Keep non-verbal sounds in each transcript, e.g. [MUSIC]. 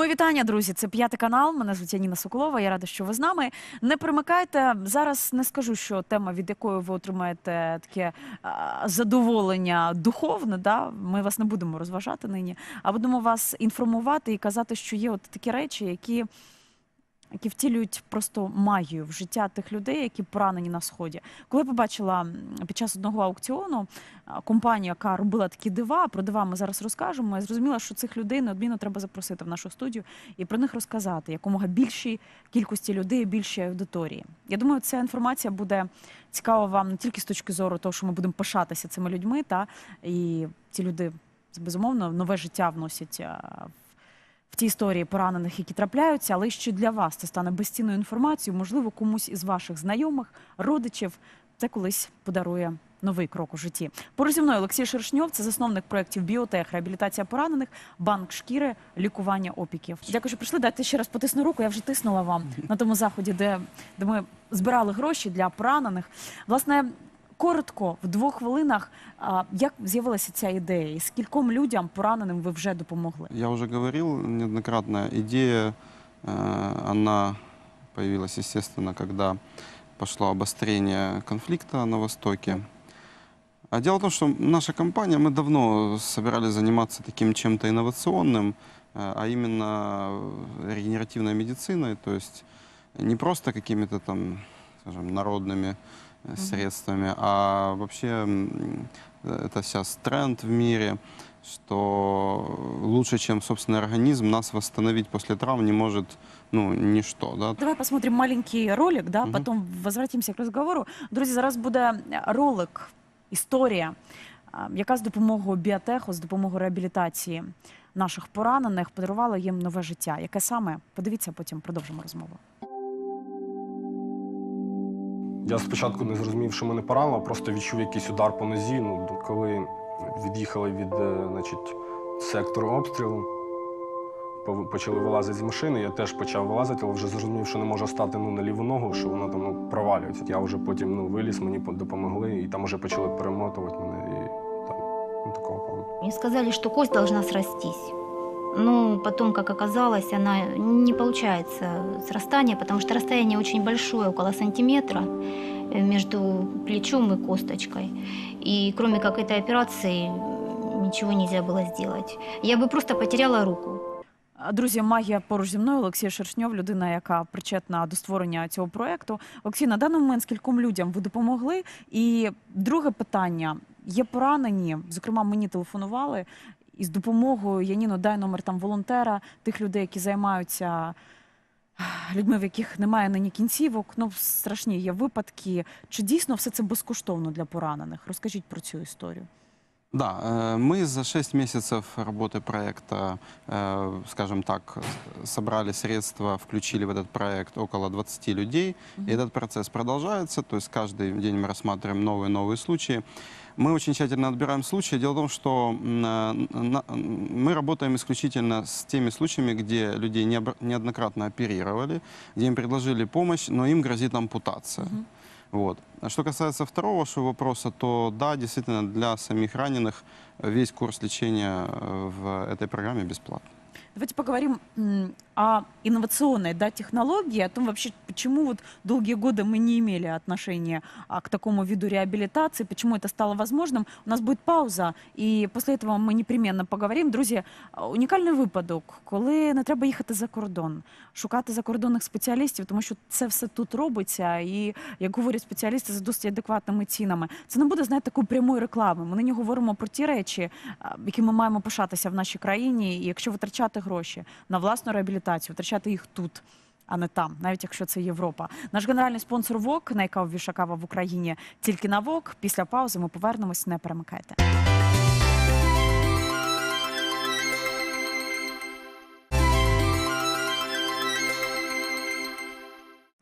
Мої вітання, друзі. Це п'ятий канал. Мене звуть Яніна Соколова. Я рада, що ви з нами. Не примикайте. Зараз не скажу, що тема, від якої ви отримаєте таке задоволення духовне. Да? Ми вас не будемо розважати нині, а будемо вас інформувати і казати, що є от такі речі, які. Які втілюють просто магію в життя тих людей, які поранені на сході. Коли побачила під час одного аукціону компанію, яка робила такі дива, про дива ми зараз розкажемо. Я зрозуміла, що цих людей неодмінно треба запросити в нашу студію і про них розказати якомога більшій кількості людей, більшій аудиторії. Я думаю, ця інформація буде цікава вам не тільки з точки зору того, що ми будемо пишатися цими людьми, та і ці люди безумовно нове життя вносять в в ті історії поранених, які трапляються, але що для вас це стане безцінною інформацією, можливо, комусь із ваших знайомих, родичів це колись подарує новий крок у житті. Поруч зі мною Олексій Шершньов, це засновник проєктів Біотех, реабілітація поранених, банк шкіри, лікування опіків. Дякую, що прийшли. Дайте ще раз потисну руку. Я вже тиснула вам на тому заході, де, де ми збирали гроші для поранених. Власне Коротко, в двох хвилинах, а, як з'явилася ця ідея, і скільком людям пораненим ви вже допомогли? Я уже говорил неоднократно, идея, э, она появилась, естественно, когда пошло обострение конфликта на Востоке. А дело в том, что наша компания, мы давно собирались заниматься таким чем-то инновационным, э, а именно регенеративной медициной, то есть не просто какими-то там, скажем, народными э, средствами, а вообще это сейчас тренд в мире, что лучше, чем собственный организм, нас восстановить после травм не может ну, ничто. Да? Давай посмотрим маленький ролик, да, Мгм. потом возвратимся к розговору. Друзі, зараз буде ролик, історія, яка з допомогою біотеху, з допомогою реабілітації наших поранених подарувала їм нове життя. Яке саме? Подивіться, потім продовжимо розмову. Я спочатку не зрозумів, що мене поранило, просто відчув якийсь удар по нозі. Ну, коли від'їхали від е, значить, сектору обстрілу, почали вилазити з машини, я теж почав вилазити, але вже зрозумів, що не можу стати ну, на ліву ногу, що воно там ну, провалюється. Я вже потім ну, виліз, мені по- допомогли, і там вже почали перемотувати мене і там ну, такого. Мне сказали, что кость должна срастись Но потом, как оказалось, она не получается срастание, потому что расстояние очень большое, около сантиметра э, между плечом и косточкой. И кроме как этой операции м, ничего нельзя было сделать. Я бы просто потеряла руку. А, Друзі, магія поруч зі мною Олексій Шершньов, людина, яка причетна до створення цього проекту. Олексій, на даний момент скільком людям ви допомогли? І друге питання: є поранені, зокрема, мені телефонували із допомогою Яніно, дай номер там волонтера, тих людей, які займаються. Людьми, в яких немає нині кінцівок, ну страшні є випадки. Чи дійсно все це безкоштовно для поранених? Розкажіть про цю історію. Да, э, мы за 6 месяцев работы проекта, э, скажем так, с- собрали средства, включили в этот проект около 20 людей. И этот процесс продолжается, то есть каждый день мы рассматриваем новые и новые случаи. Мы очень тщательно отбираем случаи. Дело в том, что м, э, на- м, мы работаем исключительно с теми случаями, где людей необр- неоднократно оперировали, где им предложили помощь, но им грозит ампутация. Вот. Что касается второго вашего вопроса, то да, действительно, для самих раненых весь курс лечения э, в этой программе бесплатный. Давайте поговорим м, о инновационной да, технологии, о том вообще, почему вот долгие годы мы не имели отношения а, к такому виду реабилитации, почему это стало возможным. У нас будет пауза, і після цього ми непременно поговоримо. Друзі, а, унікальний випадок, коли не треба їхати за кордон, шукати закордонних спеціалістів, тому що це все тут робиться, і як говорять спеціалісти за досить адекватними цінами. Це не буде знаєте, такої прямої реклами. Ми нині говоримо про ті речі, а, які ми маємо пишатися в нашій країні. І якщо витрачати гроші на власну реабілітацію, витрачати їх тут. А не там, навіть якщо це Європа. Наш генеральний спонсор ВОК, найкавіша кава в Україні тільки на ВОК. Після паузи ми повернемось, не перемикайте.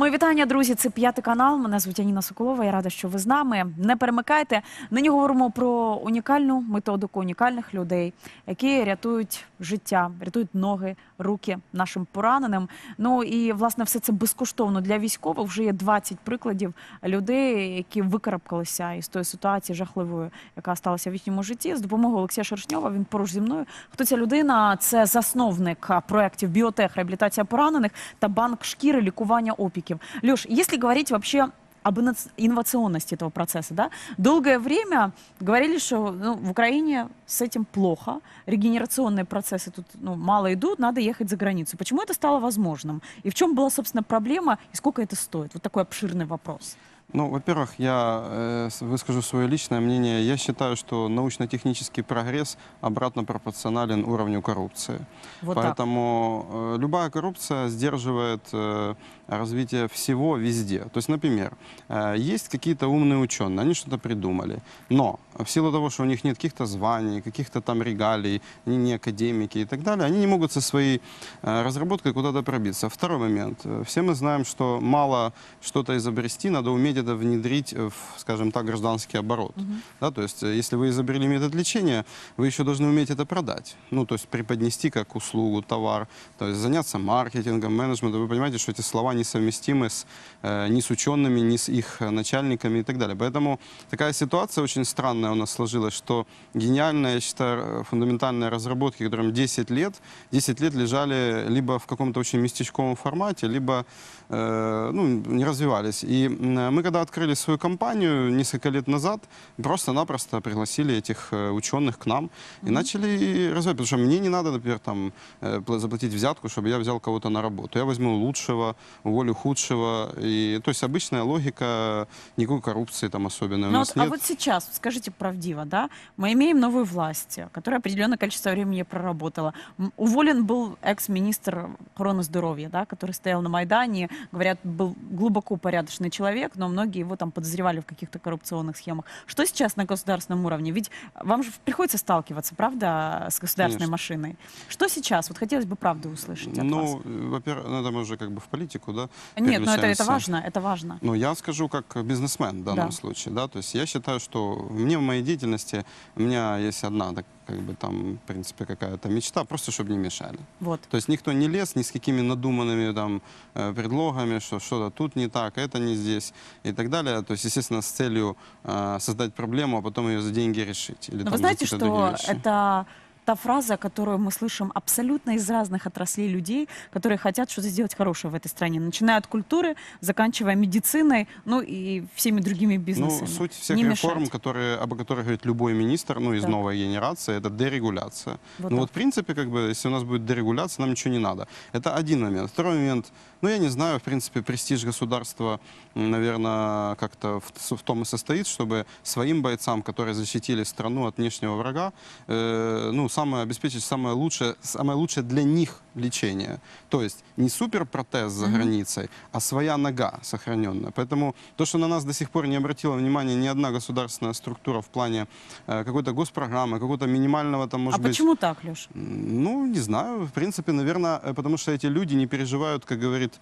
Мої вітання, друзі. Це п'ятий канал. Мене звуть Аніна Соколова. Я рада, що ви з нами. Не перемикайте. Нині говоримо про унікальну методику унікальних людей, які рятують життя, рятують ноги, руки нашим пораненим. Ну і власне все це безкоштовно для військових. Вже є 20 прикладів людей, які викарабкалися із тої ситуації жахливої, яка сталася в їхньому житті. З допомогою Олексія Шершньова. Він поруч зі мною. Хто ця людина? Це засновник а, проєктів біотех, реабілітація поранених та банк шкіри, лікування опіків. Леш, если говорить вообще об инно- инновационности этого процесса, да, долгое время говорили, что ну, в Украине с этим плохо, регенерационные процессы тут ну, мало идут, надо ехать за границу. Почему это стало возможным? И в чем была, собственно, проблема, и сколько это стоит? Вот такой обширный вопрос. Ну, во-первых, я э, выскажу свое личное мнение. Я считаю, что научно-технический прогресс обратно пропорционален уровню коррупции. Вот. Поэтому э, любая коррупция сдерживает э, развитие всего везде. То есть, например, э, есть какие-то умные ученые, они что-то придумали, но в силу того, что у них нет каких-то званий, каких-то там регалий, они не академики и так далее, они не могут со своей э, разработкой куда-то пробиться. Второй момент. Все мы знаем, что мало что-то изобрести, надо уметь это внедрить в, скажем так, гражданский оборот. Да, то есть, э, если вы изобрели метод лечения, вы еще должны уметь это продать. Ну, то есть преподнести как услугу, товар, то есть заняться маркетингом, менеджментом. Вы понимаете, что эти слова несовместимы с, э, ни с учеными, ни с их э, начальниками и так далее. Поэтому такая ситуация очень странная у нас сложилась, что гениальные, я считаю, э, фундаментальные разработки, которым 10 лет, 10 лет лежали либо в каком-то очень местечковом формате, либо э, ну, не развивались. И мы, когда открыли свою компанию несколько лет назад, просто-напросто пригласили этих э, ученых к нам и начали развивать. Потому что мне не надо, например, там, э, пла- заплатить взятку, чтобы я взял кого-то на работу. Я возьму лучшего, уволю худшего. И, то есть обычная логика, никакой коррупции там особенной у Ну нас вот, а нет. вот сейчас, вот скажите правдиво, да, мы имеем новую власть, которая определенное количество времени проработала. М, Уволен был экс-министр охраны здоровья, да, который стоял на Майдане, говорят, был глубоко порядочный человек, но многие его там подозревали в каких-то коррупционных схемах. Что сейчас на государственном уровне? Ведь вам же приходится сталкиваться, правда, с государственной Конечно. машиной. Что сейчас? Вот хотелось бы правду услышать от вас. Ну, э, во-первых, ну, это мы уже как бы в политику, да? Нет, ну это, это переключаемся. важно, это важно. Ну, я скажу как бизнесмен в данном Да. случае, да, то есть я считаю, что мне в моей деятельности, у меня есть одна, так, как бы там, в принципе, какая-то мечта, просто чтобы не мешали. Вот. То есть никто не лез ни с какими надуманными там э, предлогами, что что-то тут не так, это не здесь и так далее. То есть, естественно, с целью э, создать проблему, а потом ее за деньги решить. Или Но там вы за знаете, какие-то что другие вещи. это та фраза, которую мы слышим абсолютно из разных отраслей людей, которые хотят что-то сделать хорошее в этой стране, начиная от культуры, заканчивая медициной, ну и всеми другими бизнесами. Ну, суть всех Не реформ, мешать. которые, об которых говорит любой министр, ну, из Так. новой генерации, это дерегуляция. Вот ну, так. вот, в принципе, как бы, если у нас будет дерегуляция, нам ничего не надо. Это один момент. Второй момент, ну, я не знаю, в принципе, престиж государства, наверное, как-то в, в том и состоит, чтобы своим бойцам, которые защитили страну от внешнего врага, э, ну, самое, обеспечить самое лучшее, самое лучшее для них лечение. То есть не суперпротез за границей, а своя нога сохраненная. Поэтому то, что на нас до сих пор не обратила внимания ни одна государственная структура в плане э, какой-то госпрограммы, какого-то минимального там, А может быть... почему так, Леш? Ну, не знаю. В принципе, наверное, э, потому что эти люди не переживают, как говорит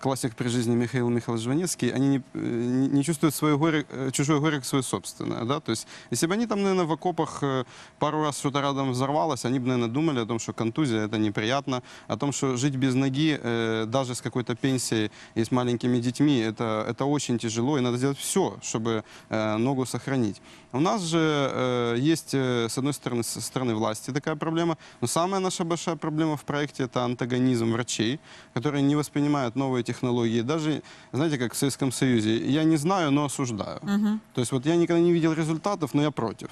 классик при жизни Михаил Михайлович Жванецкий, они не, э, не- не чувствуют свое горе, э, чужое горе как свое собственное. Да? То есть, если бы они там, наверное, в окопах пару раз что-то рядом взорвалось, они бы, наверное, думали о том, что контузия это неприятно, о том, что жить без ноги, э, даже с какой-то пенсией и с маленькими детьми, это, это очень тяжело, и надо сделать все, чтобы э, ногу сохранить. У нас же э, есть, э, с одной стороны, со стороны власти такая проблема, но самая наша большая проблема в проекте это антагонизм врачей, которые не воспринимают новые технологии. Даже, знаете, как в Советском Союзе, я не знаю, но осуждаю. Мгм. То есть вот я никогда не видел результатов, но я против.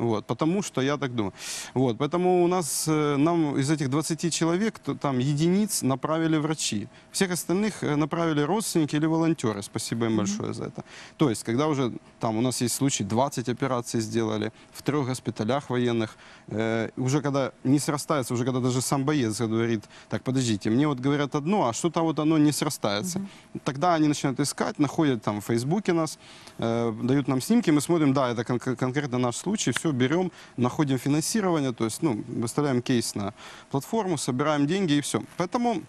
Вот, потому что я так думаю. Вот, поэтому у нас, э, нам из этих 20 человек, то, там единиц направили врачи. Всех остальных э, направили родственники или волонтеры. Спасибо им большое за это. То есть, когда уже там у нас есть случай, 20 операций сделали в трех госпиталях военных, э, уже когда не срастается, уже когда даже сам боец говорит, так, подождите, мне вот говорят одно, а что-то вот оно не срастается. Тогда они начинают искать, находят там в Фейсбуке нас, э, дают нам снимки, мы смотрим, да, это кон- конкретно наш случай, все, берем, находим финансирование, то есть, ну, выставляем кейс на платформу, собираем деньги и все. Поэтому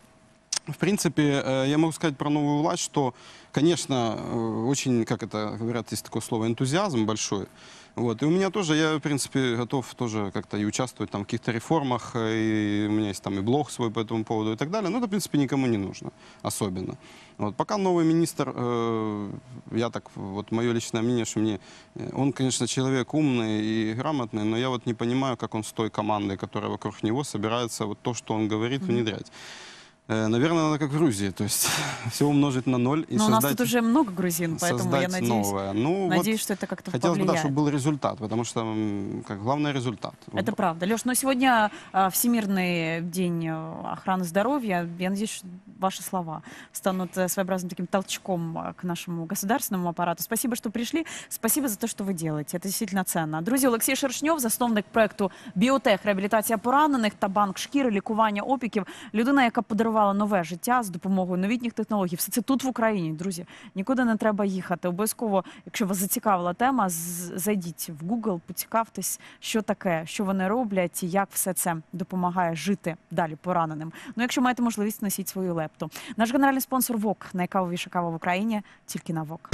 В принципе, э, я могу сказать про новую власть, что, конечно, э, очень, как это говорят, есть такое слово, энтузиазм большой. Вот. И у меня тоже, я, в принципе, готов тоже как-то и участвовать там, в каких-то реформах, э, и у меня есть там и блог свой по этому поводу и так далее. Но это, в принципе, никому не нужно особенно. Вот. Пока новый министр, э, я так, вот мое личное мнение, что мне, э, он, конечно, человек умный и грамотный, но я вот не понимаю, как он с той командой, которая вокруг него собирается вот то, что он говорит, внедрять. Э, Наверное, надо как в Грузии, то есть [LAUGHS] все умножить на ноль и Но Ну, у нас создать, тут уже много грузин, поэтому я создать надеюсь, новое. Ну, вот надеюсь, что это как-то хотелось бы, да, повлияет. чтобы был результат, потому что м, как главный результат. Это правда. Леш, но сегодня а, Всемирный день э, охраны здоровья. Я надеюсь, что ваши слова станут э, своеобразным таким толчком э, к нашему государственному аппарату. Спасибо, что пришли. Спасибо за то, что ви делаете. Это действительно ценно. Друзі, Олексій Шершньов, засновник проекту Біотех, реабілітація поранених та банк шкіри, лікування опіків. Людина, яка подарувала нове життя з допомогою новітніх технологій. Все це тут в Україні. Друзі, нікуди не треба їхати. Обов'язково, якщо вас зацікавила тема, зайдіть в Google, поцікавтесь, що таке, що вони роблять і як все це допомагає жити далі пораненим. Ну, якщо маєте можливість, носіть свою лепту. Наш генеральний спонсор ВОК найкавовіша кава в Україні тільки на ВОК.